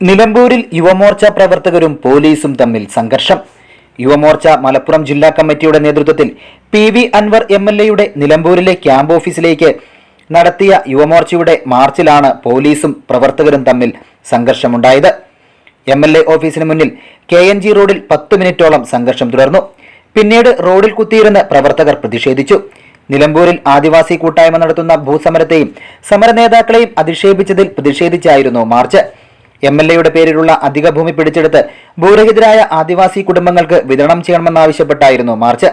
നിലമ്പൂരിൽ യുവമോർച്ച പ്രവർത്തകരും പോലീസും തമ്മിൽ സംഘർഷം. യുവമോർച്ച മലപ്പുറം ജില്ലാ കമ്മിറ്റിയുടെ നേതൃത്വത്തിൽ P V Anvar M L എയുടെ നിലമ്പൂരിലെ ക്യാമ്പ് ഓഫീസിലേക്ക് നടത്തിയ യുവമോർച്ചയുടെ മാർച്ചിലാണ് പോലീസും പ്രവർത്തകരും തമ്മിൽ സംഘർഷമുണ്ടായത്. എം എൽ എ ഓഫീസിന് മുന്നിൽ കെ എൻ ജി റോഡിൽ പത്ത് മിനിറ്റോളം സംഘർഷം തുടർന്നു. പിന്നീട് റോഡിൽ കുത്തിയിരുന്ന് പ്രവർത്തകർ പ്രതിഷേധിച്ചു. നിലമ്പൂരിൽ ആദിവാസി കൂട്ടായ്മ നടത്തുന്ന ഭൂസമരത്തെയും സമര നേതാക്കളെയും അധിക്ഷേപിച്ചതിൽ പ്രതിഷേധിച്ചായിരുന്നു മാർച്ച്. എം എൽ എയുടെ പേരിലുള്ള അധിക ഭൂമി പിടിച്ചെടുത്ത് ഭൂരഹിതരായ ആദിവാസി കുടുംബങ്ങൾക്ക് വിതരണം ചെയ്യണമെന്നാവശ്യപ്പെട്ടായിരുന്നു march.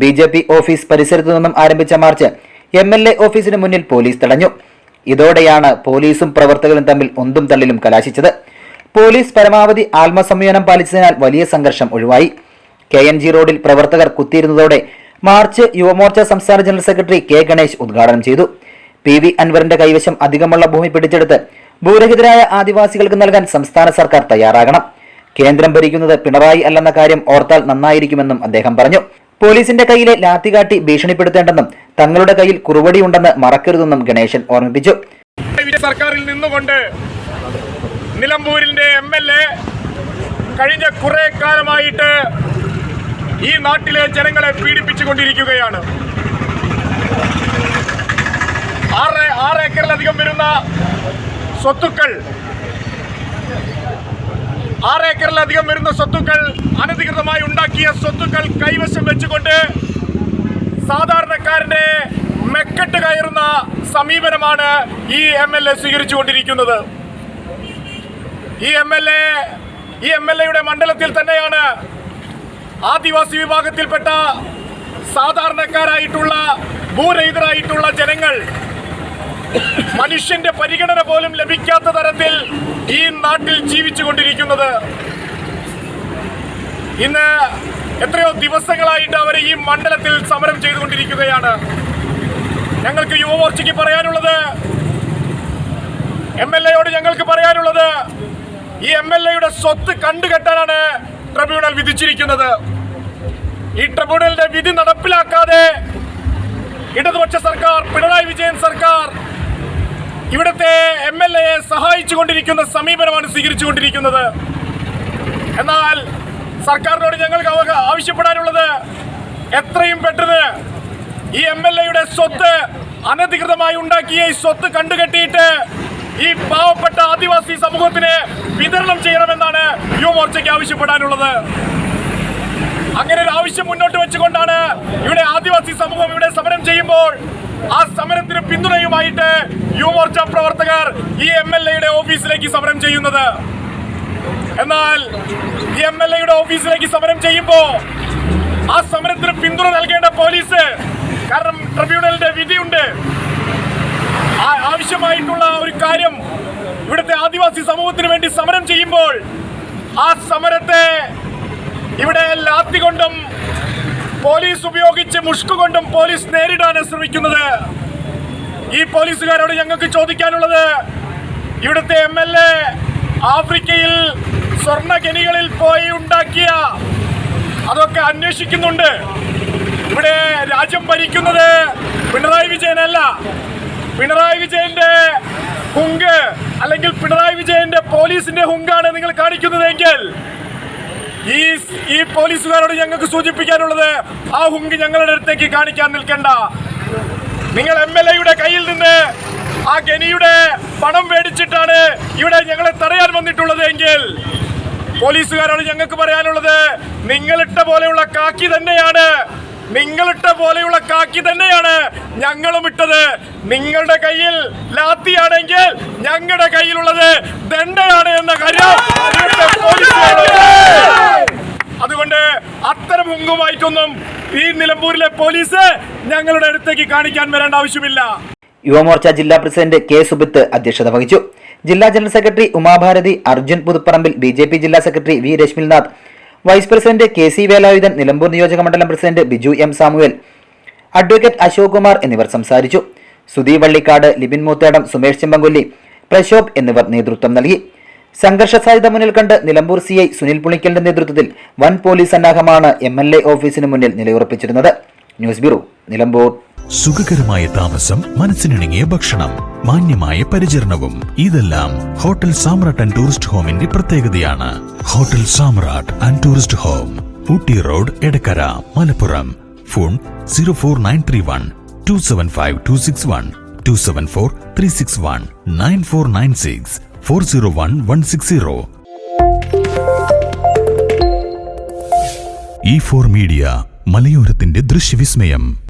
B J P office പരിസരത്തു നിന്നും ആരംഭിച്ച മാർച്ച് എം എൽ എ ഓഫീസിന് മുന്നിൽ പോലീസ് തടഞ്ഞു. ഇതോടെയാണ് പോലീസും പ്രവർത്തകരും തമ്മിൽ ഒന്നും തള്ളിലും കലാശിച്ചത്. പോലീസ് പരമാവധി ആത്മസംയനം പാലിച്ചതിനാൽ വലിയ സംഘർഷം ഒഴിവായി. കെ എൻ ജി റോഡിൽ പ്രവർത്തകർ കുത്തിയിരുന്നതോടെ മാർച്ച് യുവമോർച്ച സംസ്ഥാന ജനറൽ സെക്രട്ടറി കെ ഗണേശ് ഉദ്ഘാടനം ചെയ്തു. പി വി അൻവറിന്റെ കൈവശം അധികമുള്ള ഭൂമി പിടിച്ചെടുത്ത് ഭൂരഹിതരായ ആദിവാസികൾക്ക് നൽകാൻ സംസ്ഥാന സർക്കാർ തയ്യാറാകണം. കേന്ദ്രം ഭരിക്കുന്നത് പിണറായി അല്ലെന്ന കാര്യം ഓർത്താൽ നന്നായിരിക്കുമെന്നും അദ്ദേഹം പറഞ്ഞു. പോലീസിന്റെ കയ്യിലെ ലാത്തികാട്ടി ഭീഷണിപ്പെടുത്തേണ്ടെന്നും തങ്ങളുടെ കയ്യിൽ കുറുവടിയുണ്ടെന്ന് മറക്കരുതെന്നും ഗണേശൻ ഓർമ്മിപ്പിച്ചു. സർക്കാരിൽ നിന്നുകൊണ്ട് നിലമ്പൂരിന്റെ എം എൽ എ കഴിഞ്ഞ കുറെ കാലമായിട്ട് ഈ നാട്ടിലെ ജനങ്ങളെ പീഡിപ്പിച്ചുകൊണ്ടിരിക്കുകയാണ് ആറ് ആറ് ഏക്കറിലധികം വരുന്ന സ്വത്തുക്കൾ. ആറ് ഏക്കറിലധികം വരുന്ന സ്വത്തുക്കൾ അനധികൃതമായി ഉണ്ടാക്കിയ സ്വത്തുക്കൾ കൈവശം വെച്ചുകൊണ്ട് സാധാരണക്കാരന്റെ മെക്കെട്ട് കയറുന്ന സമീപനമാണ് ഈ എം എൽ എ സ്വീകരിച്ചുകൊണ്ടിരിക്കുന്നത്. ഈ എം എൽ എ ഈ എം എൽ എയുടെ മണ്ഡലത്തിൽ തന്നെയാണ് ആദിവാസി വിഭാഗത്തിൽപ്പെട്ട സാധാരണക്കാരായിട്ടുള്ള ഭൂരഹിതരായിട്ടുള്ള ജനങ്ങൾ മനുഷ്യന്റെ പരിഗണന പോലും ലഭിക്കാത്ത തരത്തിൽ ഈ നാട്ടിൽ ജീവിച്ചു കൊണ്ടിരിക്കുന്നത് ഇന്ന് എത്രയോ ദിവസങ്ങളായിട്ട് അവർ ഈ മണ്ഡലത്തിൽ സമരം ചെയ്തുകൊണ്ടിരിക്കുകയാണ്. ഞങ്ങൾക്ക് യുവമോർച്ചയ്ക്ക് പറയാനുള്ളത് എം എൽ എയോട് ഞങ്ങൾക്ക് പറയാനുള്ളത് ഈ എം എൽ എയുടെ സ്വത്ത് കണ്ടുകെട്ടാനാണ് ട്രിബ്യൂണൽ വിധിച്ചിരിക്കുന്നത്. ഈ ട്രിബ്യൂണലിന്റെ വിധി നടപ്പിലാക്കാതെ ഇടതുപക്ഷ സർക്കാർ പിണറായി വിജയൻ സർക്കാർ ഇവിടുത്തെ എം എൽ എയെ സഹായിച്ചുകൊണ്ടിരിക്കുന്ന സമീപനമാണ് സ്വീകരിച്ചുകൊണ്ടിരിക്കുന്നത്. എന്നാൽ സർക്കാരിനോട് ഞങ്ങൾക്ക് ആവശ്യപ്പെടാനുള്ളത് എത്രയും പെട്ടെന്ന് ഈ എം എൽ എയുടെ സ്വത്ത് അനധികൃതമായി ഉണ്ടാക്കിയ ഈ സ്വത്ത് കണ്ടുകെട്ടിയിട്ട് ഈ പാവപ്പെട്ട ആദിവാസി സമൂഹത്തിന് വിതരണം ചെയ്യണമെന്നാണ് യുവമോർച്ചയ്ക്ക് ആവശ്യപ്പെടാനുള്ളത്. അങ്ങനെ ഒരു ആവശ്യം മുന്നോട്ട് വെച്ചുകൊണ്ടാണ് ഇവിടെ ആദിവാസി സമൂഹം ഇവിടെ സമരം ചെയ്യുമ്പോൾ ആ സമരത്തിന് പിന്തുണയുമായിട്ട് യുവമോർച്ച പ്രവർത്തകർ ഈ എം എൽ എയുടെ ഓഫീസിലേക്ക് സമരം ചെയ്യുന്നത്. എന്നാൽ ഈ എം എൽ എയുടെ ഓഫീസിലേക്ക് സമരം ചെയ്യുമ്പോ ആ സമരത്തിന് പിന്തുണ നൽകേണ്ട പോലീസ് കാരണം ട്രിബ്യൂണലിന്റെ വിധിയുണ്ട്. ആവശ്യമായിട്ടുള്ള ഒരു കാര്യം ഇവിടുത്തെ ആദിവാസി സമൂഹത്തിന് വേണ്ടി സമരം ചെയ്യുമ്പോൾ ആ സമരത്തെ ഇവിടെ ലാത്തി കൊണ്ടും പോലീസ് ഉപയോഗിച്ച് മുഷ്കു കൊണ്ടും പോലീസ് നേരിടാൻ ശ്രമിക്കുന്നത് ഈ പോലീസുകാരോട് ഞങ്ങൾക്ക് ചോദിക്കാനുള്ളത് ഇവിടുത്തെ എം എൽ എ ആഫ്രിക്കയിൽ സ്വർണഖനികളിൽ പോയി ഉണ്ടാക്കിയ അതൊക്കെ അന്വേഷിക്കുന്നുണ്ട്. ഇവിടെ രാജ്യം ഭരിക്കുന്നത് പിണറായി വിജയനല്ല. പിണറായി വിജയന്റെ ഹുങ്ക് അല്ലെങ്കിൽ പിണറായി വിജയന്റെ പോലീസിന്റെ ഹുങ്കാണ് നിങ്ങൾ കാണിക്കുന്നതെങ്കിൽ ഈ ഈ പോലീസുകാരോട് ഞങ്ങൾക്ക് സൂചിപ്പിക്കാനുള്ളത് ആ ഹുങ്ക് ഞങ്ങളുടെ അടുത്തേക്ക് കാണിക്കാൻ നിൽക്കണ്ട. നിങ്ങൾ എം എൽ എയുടെ കയ്യിൽ നിന്ന് ആ ഗനിയുടെ പണം മേടിച്ചിട്ടാണ് ഇവിടെ ഞങ്ങളെ തടയാൻ വന്നിട്ടുള്ളത് എങ്കിൽ പോലീസുകാരോട് ഞങ്ങൾക്ക് പറയാനുള്ളത് നിങ്ങളിട്ട പോലെയുള്ള കാക്കി തന്നെയാണ് നിങ്ങളിട്ട പോലെയുള്ള കാക്കി തന്നെയാണ് ഞങ്ങളും ഇട്ടത്. നിങ്ങളുടെ കയ്യിൽ ലാത്തിയാണെങ്കിൽ ഞങ്ങളുടെ കയ്യിലുള്ളത് ദണ്ഡയാണ് എന്ന കാര്യം പോലീസുകാരോട് അത്തരം ഹുങ്കുമായിട്ടൊന്നും ഈ നിലമ്പൂരിലെ പോലീസ് ഞങ്ങളുടെ അടുത്തേക്ക് കാണിക്കാൻ വരേണ്ട ആവശ്യമില്ല. യുവമോർച്ച ജില്ലാ പ്രസിഡന്റ് കെ സുബിത്ത് അധ്യക്ഷത വഹിച്ചു. ജില്ലാ general secretary Uma Bharati Arjun Puthuparambil B J P ജില്ലാ secretary V Rashmilnath vice president K C Velayudhan Nilambur നിയോജക മണ്ഡലം president Biju M Samuel advocate Ashok Kumar എന്നിവർ സംസാരിച്ചു. സുധി വള്ളിക്കാട് ലിബിൻ മൂത്തേടം സുമേഷ് ചെമ്പങ്കൊല്ലി പ്രശോഭ് എന്നിവർ നേതൃത്വം നൽകി. സംഘർഷ സാധ്യത മുന്നിൽ കണ്ട് നിലമ്പൂർ സി ഐ സുനിൽ പുളിക്കലിന്റെ നേതൃത്വത്തിൽ വൻ പോലീസ് സന്നാഹമാണ് എം എൽ എ ഓഫീസിന് മുന്നിൽ നിലയുറപ്പിച്ചിരുന്നത്. News bureau Nilambur. സുഖകരമായ താമസം മനസ്സിനിണങ്ങിയ ഭക്ഷണം മാന്യമായ പരിചരണവും. ഇതെല്ലാം ഹോട്ടൽ സാമ്രാട്ട് ആൻഡ് ടൂറിസ്റ്റ് ഹോമിന്റെ പ്രത്യേകതയാണ്. Hotel Samrat and tourist home Ooty road Edakkara Malappuram. Phone zero four nine three one two seven five two six one two seven four three six one nine four nine six. Four zero one one six zero. E four media മലയോരത്തിന്റെ ദൃശ്യവിസ്മയം.